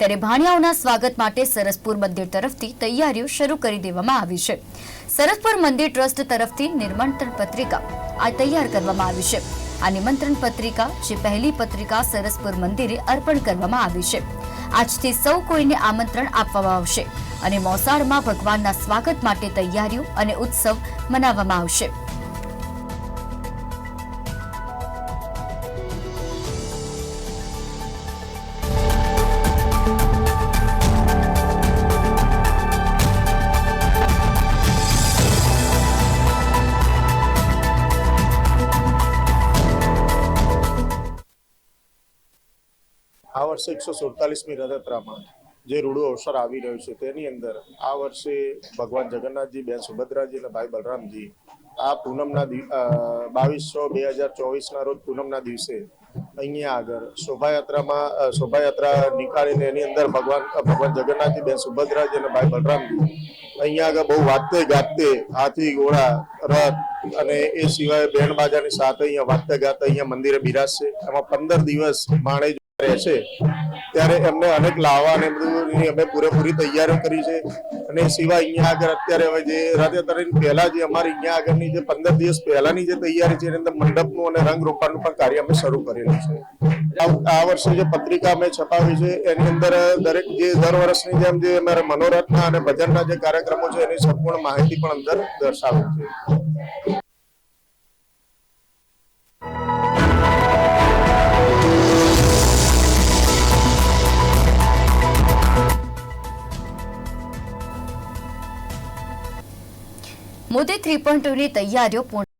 ત્યારે ભાણિયાઓના સ્વાગત માટે સરસપુર મંદિર તરફથી તૈયારીઓ શરૂ કરી દેવામાં આવી છે. સરસપુર મંદિર ટ્રસ્ટ તરફથી નિમંત્રણ પત્રિકા આ તૈયાર કરવામાં આવી છે. આ નિમંત્રણ પત્રિકા, જે પહેલી પત્રિકા સરસપુર મંદિરે અર્પણ કરવામાં આવી છે. આજથી સૌ કોઈને આમંત્રણ આપવામાં આવશે અને મોસાળમાં ભગવાનના સ્વાગત માટે તૈયારીઓ અને ઉત્સવ મનાવવામાં આવશે. આ વર્ષે એકસો સુડતાલીસમી રથયાત્રામાં જે રૂડું અવસર આવી રહ્યું છે, તેની અંદર આ વર્ષે ભગવાન જગન્નાથજી, બેન સુભદ્રાજી અને ભાઈ બલરામજી આ પૂનમના બાવીસ છ બે હજાર ચોવીસના રોજ પૂનમના દિવસે અહીંયા આગળ શોભાયાત્રામાં શોભાયાત્રા નીકાળીને એની અંદર ભગવાન ભગવાન જગન્નાથજી, બેન સુભદ્રાજી અને ભાઈ બલરામજી અહીંયા આગળ બહુ વાતે ગાતે હાથી, ઘોડા, રથ અને એ સિવાય બેન્ડ બાજાની સાથે અહીંયા વાતે ગાતે અહીંયા મંદિરે બિરાજશે. એમાં પંદર દિવસ માણે રહેશે ત્યારે એમને અનેક લાવવા અને બધું અમે પૂરેપૂરી તૈયારીઓ કરી છે. અને સિવાય અહીંયા આગળ અત્યારે હવે જે રથયાત્રાની પહેલા જે અમારી અહીંયા આગળની જે પંદર દિવસ પહેલાની જે તૈયારી છે, એની અંદર મંડપનું અને રંગ રોપાણનું પણ કાર્ય અમે શરૂ કરેલું છે. આ- વર્ષે જે પત્રિકા અમે છપાવી છે, એની અંદર દરેક જે દર વર્ષની જેમ જે અમારા મનોરથના અને ભજનના જે કાર્યક્રમો છે, એની સંપૂર્ણ માહિતી પણ અંદર દર્શાવી છે. મોદી થ્રી પોઈન્ટ તૈયારીઓ પૂર્ણ